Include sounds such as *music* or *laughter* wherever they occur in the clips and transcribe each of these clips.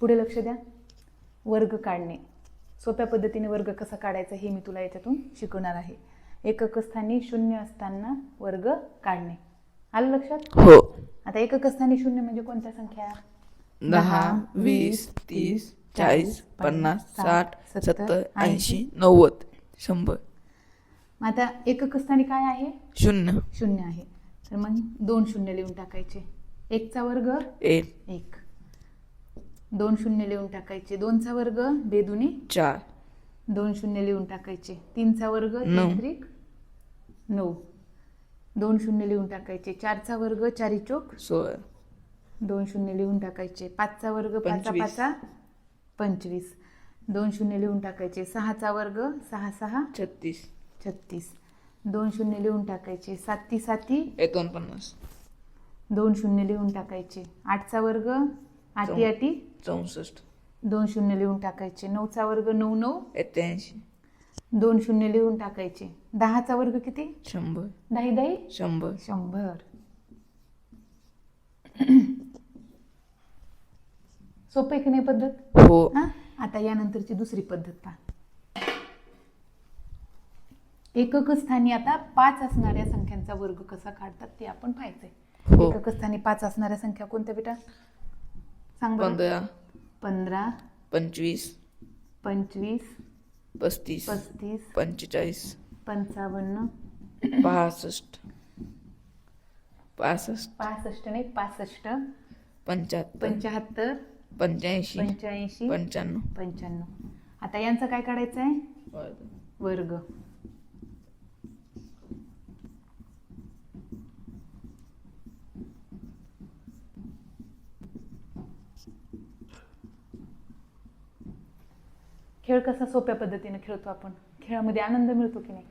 पुढे लक्ष द्या. वर्ग काढणे. सोप्या पद्धतीने वर्ग कसा काढायचा हे मी तुला याच्यातून शिकवणार आहे. एकक स्थानी शून्य असताना वर्ग काढणे. आलं लक्षात? हो. आता एकक स्थानी शून्य म्हणजे कोणत्या संख्या? दहा वीस तीस चाळीस पन्नास साठ सत्तर, ऐंशी नव्वद शंभर. मग आता एकक स्थानी काय आहे? शून्य. शून्य आहे. तर मग दोन शून्य लिहून टाकायचे. एकचा वर्ग एक. एक. दोन शून्य लिहून टाकायचे. दोनचा वर्ग बेदुनी. चार. दोन शून्य लिहून टाकायचे. तीनचा वर्ग नऊ. तीन त्रिक नऊ. दोन शून्य लिहून टाकायचे. चारचा वर्ग चारी चोक. सोळा. दोन शून्य लिहून टाकायचे. पाचचा वर्ग पाचा. पाचा. पंचवीस. दोन शून्य लिहून टाकायचे. सहाचा वर्ग सहा सहा. छत्तीस. छत्तीस. दोन शून्य लिहून टाकायचे. साती साती. एकोणपन्नास. दोन शून्य लिहून टाकायचे. आठचा वर्ग चौ- आठी चौसष्ट. दोन शून्य लिहून टाकायचे. नऊचा वर्ग नऊ नऊ? एक्क्याऐंशी दोन शून्य लिहून टाकायचे. दहाचा वर्ग किती? शंभर. दही दही? शंभर. शंभर. सोपं की नाही पद्धत? हो. हा? आता यानंतरची दुसरी पद्धत पहा. एकक स्थानी आता पाच असणाऱ्या संख्यांचा वर्ग कसा काढतात ते आपण पाहायचंय. हो. एकक स्थानी पाच असणाऱ्या संख्या कोणत्या बेटा? सांग बरं. पंधरा. पंधरा. पंचवीस. पंचवीस. पस्तीस. पस्तीस. पंचेचाळीस. पंचावन्न. पासष्ट. पासष्ट. पासष्ट नाही पासष्ट. पंच्याहत्तर. पंच्याहत्तर. पंच्याऐंशी. पंच्याऐंशी. पंच्याण्णव. पंच्याण्णव. आता यांचं काय काढायचं आहे वर्ग. खेळ कसा सोप्या पद्धतीने खेळतो आपण? खेळामध्ये आनंद मिळतो की नाही?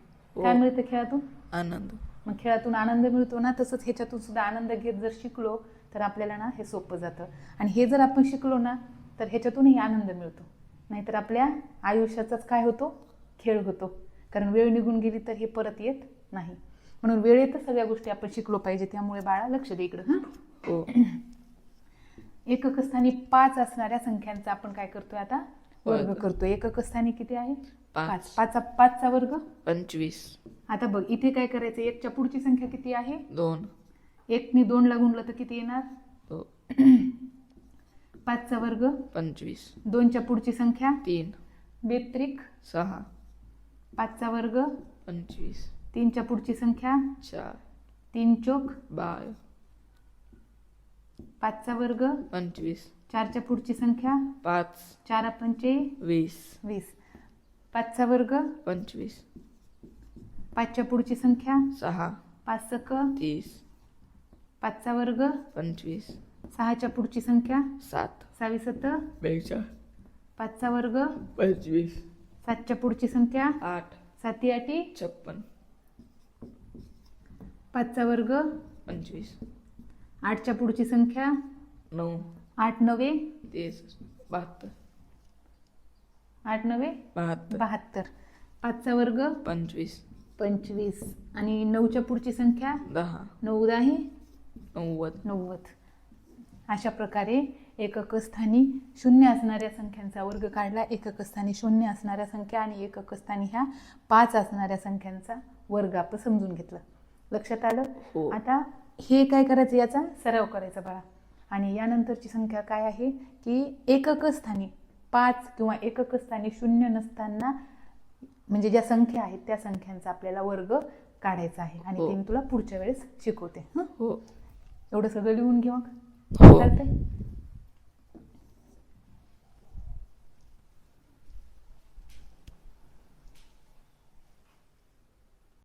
काय हो. मिळतं खेळातून? आनंद. मग खेळातून आनंद मिळतो ना तसंच ह्याच्यातून सुद्धा आनंद घेत जर शिकलो तर आपल्याला ना हे सोपं जातं. आणि हे जर आपण शिकलो ना तर ह्याच्यातूनही आनंद मिळतो. नाहीतर आपल्या आयुष्याचाच काय होतो? खेळ होतो. कारण वेळ निघून गेली तर हे परत येत नाही. म्हणून वेळेतच सगळ्या गोष्टी आपण शिकलो पाहिजे. त्यामुळे बाळा लक्ष दे इकडं हां? हो. एकक स्थानी पाच असणाऱ्या संख्यांचा आपण काय करतोय आता? वर्ग. करतोय. एकक स्थानी किती आहे? पाच. पाच. पाचचा पाचचा वर्ग? पंचवीस. आता बघ इथे काय करायचं? एकच्या पुढची संख्या किती आहे? दोन. एकने दोनला गुणलं तर किती येणार? हो. *clears throat* पाचचा वर्ग? पंचवीस. दोनच्या पुढची संख्या? तीन. बेत्रिक? सहा. पाचचा वर्ग? पंचवीस. तीनच्या पुढची संख्या? चार. तीन चोक? बारा पाचचा वर्ग? पंचवीस. चारच्या पुढची संख्या? पाच. चार पंचे वीस. वीस. पाचचा वर्ग? पंचवीस. पाचच्या पुढची संख्या? सहा. पाच सक? तीस. पाचचा वर्ग? पंचवीस. सहाच्या पुढची संख्या? सात. सहावी सत? बेचाळ. पाचचा वर्ग? पंचवीस. सातच्या पुढची संख्या? आठ. साती आठी छप्पन. पाचचा वर्ग? पंचवीस. आठच्या पुढची संख्या? नऊ. आठ नवे? बहात्तर. आठ नवे? बहात्तर. बहात्तर. पाचचा वर्ग? पंचवीस. पंचवीस. आणि नऊच्या पुढची संख्या? दहा. नऊ दहा नव्वद. नव्वद. अशा प्रकारे एकक स्थानी शून्य असणाऱ्या संख्यांचा वर्ग काढला. एकक स्थानी शून्य असणाऱ्या संख्या आणि एकक स्थानी ह्या पाच असणाऱ्या संख्यांचा वर्ग आपण समजून घेतला. लक्षात आलं? हो. आता हे काय करायचं याचा? सराव करायचा बाळा. आणि यानंतरची संख्या काय आहे? की एकक स्थानी पाच किंवा एकक स्थानी शून्य नसताना म्हणजे ज्या संख्या आहेत त्या संख्यांचा आपल्याला वर्ग काढायचा आहे. आणि हो. ते मी तुला पुढच्या वेळेस शिकवते हं? हो. एवढं सगळं लिहून घे मग. हो. चालतंय?